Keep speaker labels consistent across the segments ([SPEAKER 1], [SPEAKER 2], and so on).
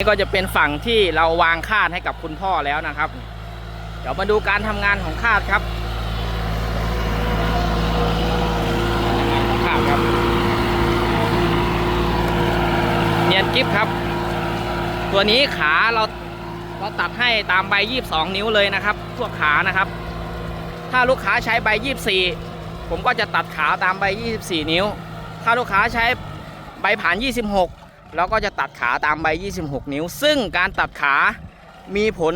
[SPEAKER 1] นี่ก็จะเป็นฝั่งที่เราวางคาดให้กับคุณพ่อแล้วนะครับ เดี๋ยวมาดูการทำงานของคาดครับคาดครับ เนียนกิฟครับ ตัวนี้ขาเราเราตัดให้ตามใบ 22 นิ้วเลยนะครับพวกขานะครับ ถ้าลูกค้าใช้ใบ 24 ผมก็จะตัดขาตามใบ 24 นิ้ว ถ้าลูกค้าใช้ใบผ่าน 26 เราก็จะตัดขาตามใบ 26 นิ้ว ซึ่งการตัดขามีผล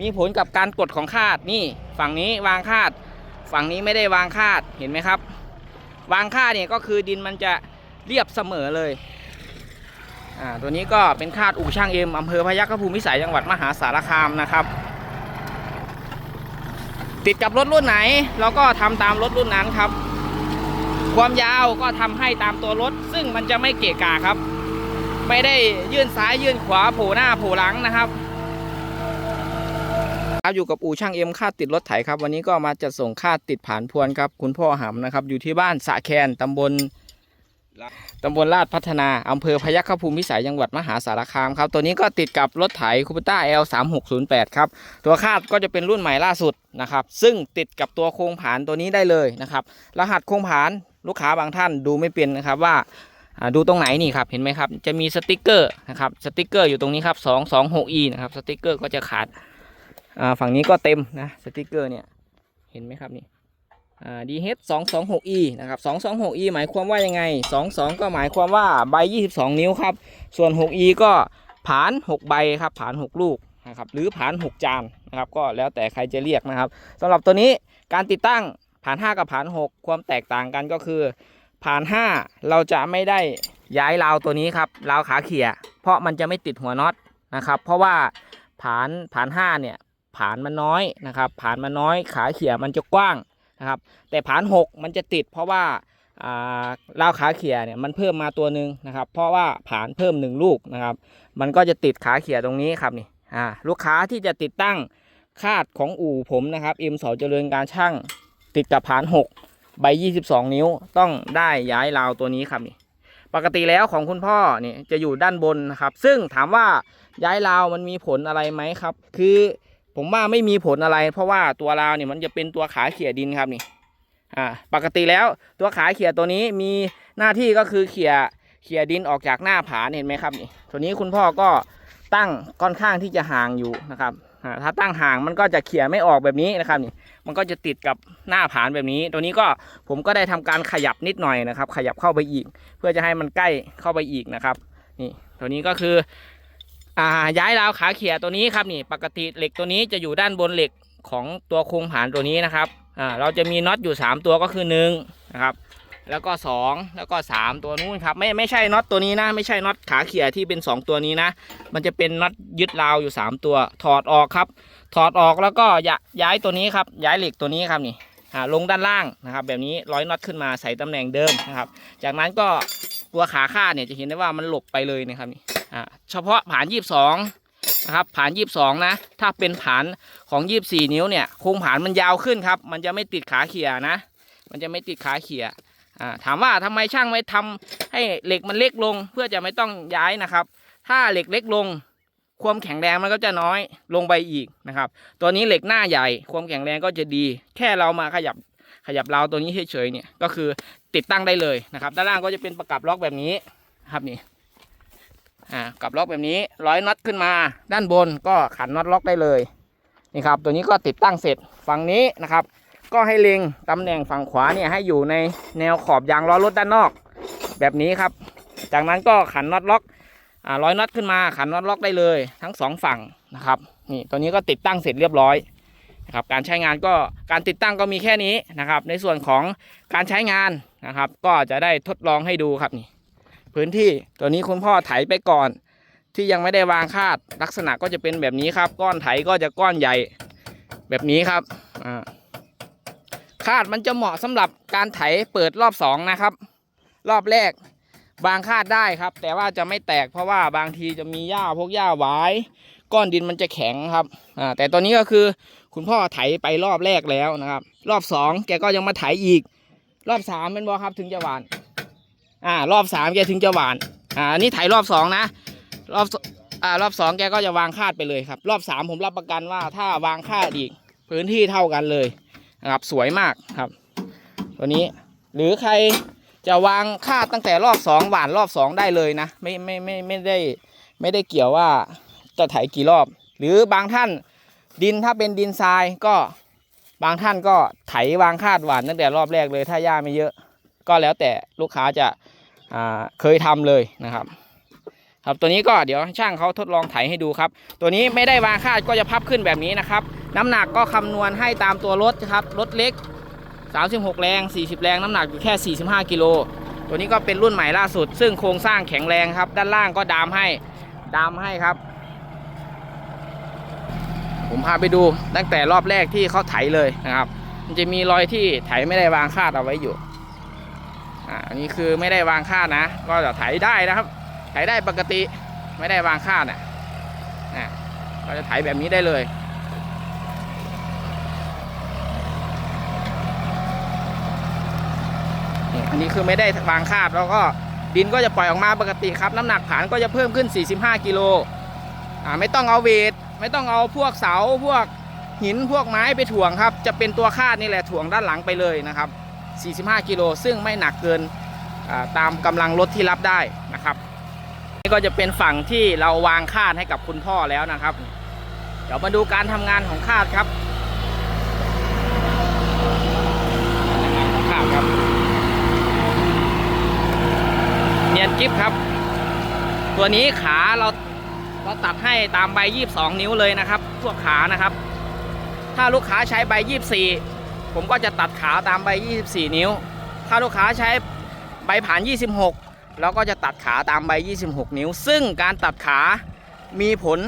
[SPEAKER 1] มีผลกับการกดของคาดนี่ฝั่งนี้วางคาด ฝั่งนี้ไม่ได้วางคาดเห็นไหมครับ วางคาดเนี่ยก็คือดินมันจะเรียบเสมอเลยอ่าตัวนี้ก็เป็นคาดอู่ช่างเอ็มอำเภอพยัคฆภูมิวิสัยจังหวัดมหาสารคามนะครับ ติดกับรถรุ่นไหนเราก็ทำตามรถรุ่นนั้นครับ ความยาวก็ทำให้ตามตัวรถ ซึ่งมันจะไม่เกะกะครับ ไม่ได้ยื่นซ้ายยื่นขวาโผล่หน้าโผล่หลังนะครับครับอยู่กับอู่ช่างเอ็มค่าติดรถไถครับ วันนี้ก็มาจัดส่งค่าติดผ่านพวนครับ คุณพ่อหำนะครับ อยู่ที่บ้านสะแคนตำบลตำบลลาดพัฒนาอำเภอพยัคฆภูมิวิสัยจังหวัดมหาสารคามครับ ตัวนี้ก็ติดกับรถไถคูปต้า L 3 6 0 8ครับ ตัวคาดก็จะเป็นรุ่นใหม่ล่าสุดนะครับ ซึ่งติดกับตัวโครงผานตัวนี้ได้เลยนะครับ รหัสโครงผานลูกค้าบางท่านดูไม่เป็นนะครับว่า ดูตรงไหนนี่ครับเห็นไหมครับ จะมีสติกเกอร์นะครับสติกเกอร์อยู่ตรงนี้ครับ 2 2 6 e นะครับสติกเกอร์ก็จะขาดฝั่งนี้ก็เต็มนะสติกเกอร์เนี่ยเห็นไหมครับนี่อ่า DH 2 2 6 e นะครับ2 2 6 e หมายความว่ายังไง2 2ก็หมายความว่าใบ22นิ้วครับ ส่วน6 e ก็ผาน6ใบครับผาน6ลูกนะครับหรือผาน6จานนะครับก็แล้วแต่ใครจะเรียกนะครับสำหรับตัวนี้การติดตั้งผาน5กับผาน6ความแตกต่างกันก็คือ ผ่าน 5 เราจะไม่ได้ย้ายราวตัวนี้ครับราวขาเขี่ย เพราะมันจะไม่ติดหัวน็อตนะครับ เพราะว่าผานผาน5เนี่ยผานมันน้อยนะครับผานมันน้อยขาเขี่ยมันจะกว้างนะครับ แต่ผาน 6 มันจะติด เพราะว่าอ่าราวขาเขี่ยเนี่ยมันเพิ่มมาตัวหนึ่งนะครับ เพราะว่าผานเพิ่ม 1 ลูกนะครับ มันก็จะติดขาเขี่ยตรงนี้ครับนี่อ่าลูกค้าที่จะติดตั้งคาดของอู่ผมนะครับเอ็มสเจริญการช่างติดกับผาน 6 ใบ 22 นิ้วต้องได้ย้ายราวตัวนี้ครับนี่ปกติแล้วของคุณพ่อเนี่ยจะอยู่ด้านบนนะครับ ซึ่งถามว่าย้ายราวมันมีผลอะไรไหมครับ คือผมว่าไม่มีผลอะไร เพราะว่าตัวราวเนี่ยมันจะเป็นตัวขาเขี่ยดินครับนี่อ่าปกติแล้วตัวขาเขี่ยตัวนี้มีหน้าที่ก็คือเขี่ยเขี่ยดินออกจากหน้าผาเห็นไหมครับนี่ตัวนี้คุณพ่อก็ตั้งค่อนข้างที่จะห่างอยู่นะครับ ถ้าตั้งห่างมันก็จะเขี่ยไม่ออกแบบนี้นะครับนี่มันก็จะติดกับหน้าผานแบบนี้ ตัวนี้ก็ผมก็ได้ทำการขยับนิดหน่อยนะครับ ขยับเข้าไปอีก เพื่อจะให้มันใกล้เข้าไปอีกนะครับนี่ตัวนี้ก็คืออ่าย้ายราวขาเขี่ยตัวนี้ครับนี่ปกติเหล็กตัวนี้จะอยู่ด้านบนเหล็กของตัวโครงผานตัวนี้นะครับอ่าเราจะมีน็อตอยู่ 3 ตัวก็คือ1นะครับ แล้วก็ 2 แล้วก็ 3 ตัวนู้นครับไม่ไม่ใช่น็อตตัวนี้นะ ไม่ใช่น็อตขาเขี่ยที่เป็น 2 ตัวนี้นะ มันจะเป็นน็อตยึดราวอยู่ 3 ตัวถอดออกครับ ถอดออกแล้วก็ย้ายตัวนี้ครับ ย้ายเหล็กตัวนี้ครับนี่อ่าลงด้านล่างนะครับ แบบนี้ร้อยน็อตขึ้นมาใส่ตำแหน่งเดิมนะครับ จากนั้นก็ตัวขาคาดเนี่ยจะเห็นได้ว่ามันหลบไปเลยนะครับนี่อ่าเฉพาะผ่านยี่สิบสองนะครับผ่านยี่สิบสองนะถ้าเป็นผ่านของยี่สิบสี่นิ้วเนี่ยโครงผ่านมันยาวขึ้นครับ มันจะไม่ติดขาเขี่ยนะ มันจะไม่ติดขาเขี่ย ถามว่าทำไมช่างไม่ทำให้เหล็กมันเล็กลง เพื่อจะไม่ต้องย้ายนะครับ ถ้าเหล็กเล็กลง ความแข็งแรงมันก็จะน้อยลงไปอีกนะครับ ตัวนี้เหล็กหน้าใหญ่ ความแข็งแรงก็จะดี แค่เรามาขยับขยับราวตัวนี้เฉยๆเนี่ยก็คือติดตั้งได้เลยนะครับ ด้านล่างก็จะเป็นประกับล็อกแบบนี้ครับนี่อ่ากับล็อกแบบนี้ร้อยน็อตขึ้นมา ด้านบนก็ขันน็อตล็อกได้เลยนี่ครับ ตัวนี้ก็ติดตั้งเสร็จฝั่งนี้นะครับ ก็ให้เล็งตำแหน่งฝั่งขวาเนี่ยให้อยู่ในแนวขอบยางล้อรถด้านนอก แบบนี้ครับ จากนั้นก็ขันน็อตล็อกอร้อยน็อตขึ้นมาขันน็อตล็อกได้เลยทั้งสองฝั่งนะครับนี่ตัวนี้ก็ติดตั้งเสร็จเรียบร้อยนะครับการใช้งานก็การติดตั้งก็มีแค่นี้นะครับ ในส่วนของการใช้งานนะครับ ก็จะได้ทดลองให้ดูครับนี่พื้นที่ตัวนี้คุณพ่อไถไปก่อน ที่ยังไม่ได้วางคาดลักษณะก็จะเป็นแบบนี้ครับ ก้อนไถก็จะก้อนใหญ่แบบนี้ครับอ่า คาดมันจะเหมาะสำหรับการไถเปิดรอบสองนะครับ รอบแรกบางคาดได้ครับ แต่ว่าจะไม่แตกเพราะว่าบางทีจะมีหญ้าพวกหญ้าหวายก้อนดินมันจะแข็งครับอ่าแต่ตอนนี้ก็คือคุณพ่อไถไปรอบแรกแล้วนะครับ รอบสองแกก็ยังมาไถอีก รอบสามเป็นบอครับถึงจะหวานอ่ารอบสามแกถึงจะหวานอ่านนี้ไถรอบสองนะรอบอ่ารอบสองแกก็จะวางคาดไปเลยครับ รอบสามผมรับประกันว่าถ้าวางคาดอีกพื้นที่เท่ากันเลย นะครับสวยมากครับ ตัวนี้หรือใครจะวางคาดตั้งแต่รอบสองหวานรอบสองได้เลยนะไม่ไม่ไม่ไม่ได้ไม่ได้เกี่ยวว่าจะไถกี่รอบ หรือบางท่านดินถ้าเป็นดินทรายก็บางท่านก็ไถวางคาดหวานตั้งแต่รอบแรกเลย ถ้าหญ้าไม่เยอะ ก็แล้วแต่ลูกค้าจะอ่าเคยทำเลยนะครับ ครับตัวนี้ก็เดี๋ยวช่างเขาทดลองไถให้ดูครับ ตัวนี้ไม่ได้วางคาดก็จะพับขึ้นแบบนี้นะครับ น้ำหนักก็คำนวณให้ตามตัวรถครับรถเล็ก 36 แรง 40 แรง น้ำหนักอยู่แค่ 45 กิโลตัวนี้ก็เป็นรุ่นใหม่ล่าสุด ซึ่งโครงสร้างแข็งแรงครับ ด้านล่างก็ดามให้ดามให้ครับ ผมพาไปดูตั้งแต่รอบแรกที่เขาไถเลยนะครับ มันจะมีรอยที่ไถไม่ได้วางคาดเอาไว้อยู่อ่าอันนี้คือไม่ได้วางคาดนะ ก็จะไถได้นะครับ ไถได้ปกติไม่ได้วางคาดนะนะก็จะไถแบบนี้ได้เลยนี่อันนี้คือไม่ได้วางคาดแล้วก็ดินก็จะปล่อยออกมาปกติครับ น้ำหนักผานก็จะเพิ่มขึ้น 45 กิโลอ่าไม่ต้องเอาเวท ไม่ต้องเอาพวกเสาพวกหินพวกไม้ไปถ่วงครับ จะเป็นตัวคาดนี่แหละถ่วงด้านหลังไปเลยนะครับ 45 กิโลซึ่งไม่หนักเกินตามกำลังรถที่รับได้นะครับ นี่ก็จะเป็นฝั่งที่เราวางคาดให้กับคุณพ่อแล้วนะครับ เดี๋ยวมาดูการทำงานของคาดครับงานคาดครับ เนียนกิฟครับ ตัวนี้ขาเราเราตัดให้ตามใบ 22 นิ้วเลยนะครับพวขานะครับ ถ้าลูกค้าใช้ใบ 24 ผมก็จะตัดขาตามใบ 24 นิ้ว ถ้าลูกค้าใช้ใบผ่าน 26 เราก็จะตัดขาตามใบ 26 นิ้ว ซึ่งการตัดขามีผล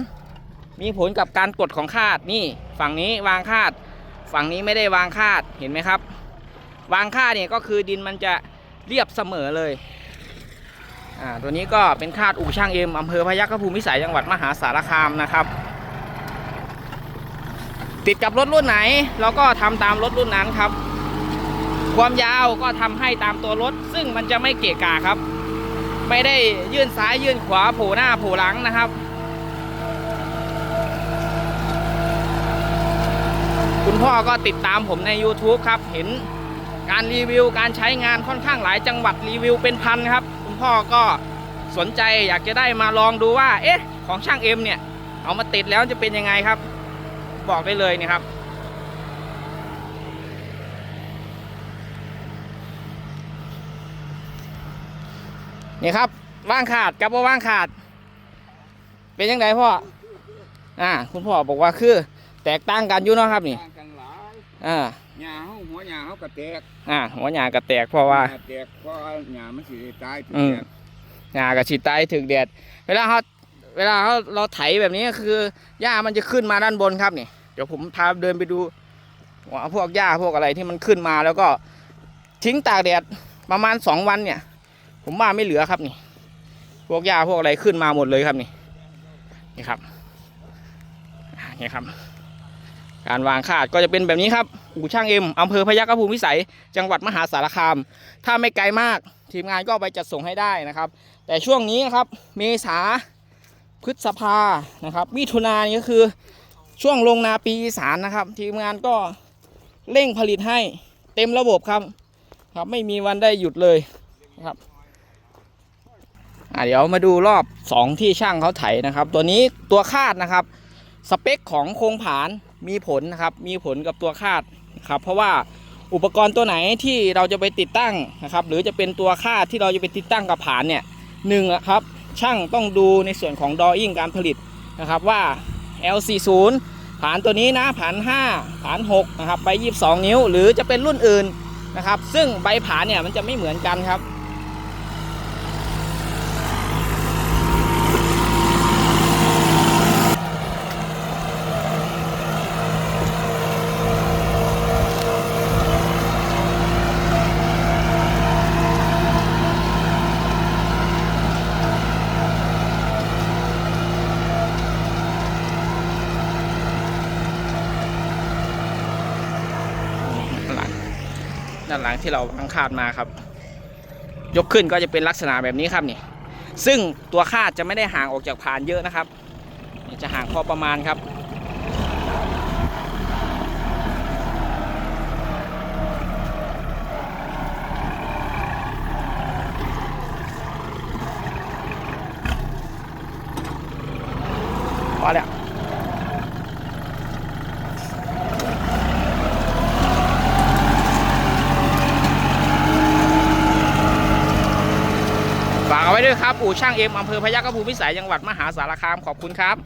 [SPEAKER 1] มีผลกับการกดของคาดนี่ฝั่งนี้วางคาด ฝั่งนี้ไม่ได้วางคาดเห็นไหมครับ วางคาดเนี่ยก็คือดินมันจะเรียบเสมอเลยอ่าตัวนี้ก็เป็นคาดอู่ช่างเอ็มอำเภอพยัคฆภูมิวิสัยจังหวัดมหาสารคามนะครับ ติดกับรถรุ่นไหนเราก็ทำตามรถรุ่นนั้นครับ ความยาวก็ทำให้ตามตัวรถ ซึ่งมันจะไม่เกะกะครับ ไม่ได้ยื่นซ้ายยื่นขวาโผล่หน้าโผล่หลังนะครับ คุณพ่อก็ติดตามผมใน YouTube ครับ เห็นการรีวิวการใช้งานค่อนข้างหลายจังหวัดรีวิวเป็นพันครับ คุณพ่อก็สนใจอยากจะได้มาลองดูว่า เอ๊ะ ของช่างเอ็มเนี่ย เอามาติดแล้วจะเป็นยังไงครับ บอกได้เลยนี่ครับ นี่ครับว่างขาดกับว่าว่างขาด เป็นยังไงพ่ออ่าคุณพ่อบอกว่าคือ แตกต่างกันอยู่เนาะครับนี่
[SPEAKER 2] ต่างกันหลาย
[SPEAKER 1] อ่า
[SPEAKER 2] หญ้าเฮาหัวหญ้าเฮาก็แตก
[SPEAKER 1] อ่าหัวหยากระแตกเพราะว่า
[SPEAKER 2] หญ้แตกเพราะว่าหญ้ามันสิได้ตายถึง
[SPEAKER 1] อืม
[SPEAKER 2] แตก
[SPEAKER 1] หยากระฉีดตายถึงแดดเวลาเขาเวลาเขาเราไถแบบนี้ก็คือหญ้ามันจะขึ้นมาด้านบนครับนี่เดี๋ยวผมพาเดินไปดูว่าพวกหญ้าพวกอะไรที่มันขึ้นมาแล้วก็ทิ้งตากแดดประมาณสองวันเนี่ย ผมว่าไม่เหลือครับนี่ พวกหญ้าพวกอะไรขึ้นมาหมดเลยครับนี่ นี่ครับ นี่ครับ การวางคาดก็จะเป็นแบบนี้ครับอู่ช่างเอ็มอำเภอพยัคฆภูมิวิสัย จังหวัดมหาสารคาม ถ้าไม่ไกลมากทีมงานก็ไปจัดส่งให้ได้นะครับ แต่ช่วงนี้ครับ เมษาพฤษภานะครับมิถุนายนก็คือช่วงลงนาปีสานนะครับ ทีมงานก็เร่งผลิตให้เต็มระบบครับ ครับไม่มีวันได้หยุดเลยนะครับ เดี๋ยวมาดูรอบ 2 ที่ช่างเขาไถนะครับ ตัวนี้ตัวคาดนะครับ สเปคของโครงผานมีผลนะครับ มีผลกับตัวคาดครับ เพราะว่าอุปกรณ์ตัวไหนที่เราจะไปติดตั้งนะครับ หรือจะเป็นตัวคาดที่เราจะไปติดตั้งกับผานเนี่ยหนึ่งอะครับช่างต้องดูในส่วนของดออิ่งการผลิตนะครับว่า L40 ผานตัวนี้นะผาน 5 ผาน 6 นะครับใบ22 นิ้ว หรือจะเป็นรุ่นอื่นนะครับ ซึ่งใบผานเนี่ยมันจะไม่เหมือนกันครับ ด้านหลังที่เราวางคาดมาครับ ยกขึ้นก็จะเป็นลักษณะแบบนี้ครับนี่ ซึ่งตัวคาดจะไม่ได้ห่างออกจากผานเยอะนะครับจะห่างพอประมาณครับพอแล้วฝากเอาไว้ด้วยครับ อู่ช่างเอ็มอำเภอพยัคฆภูมิพิสัยจังหวัดมหาสารคามขอบคุณครับ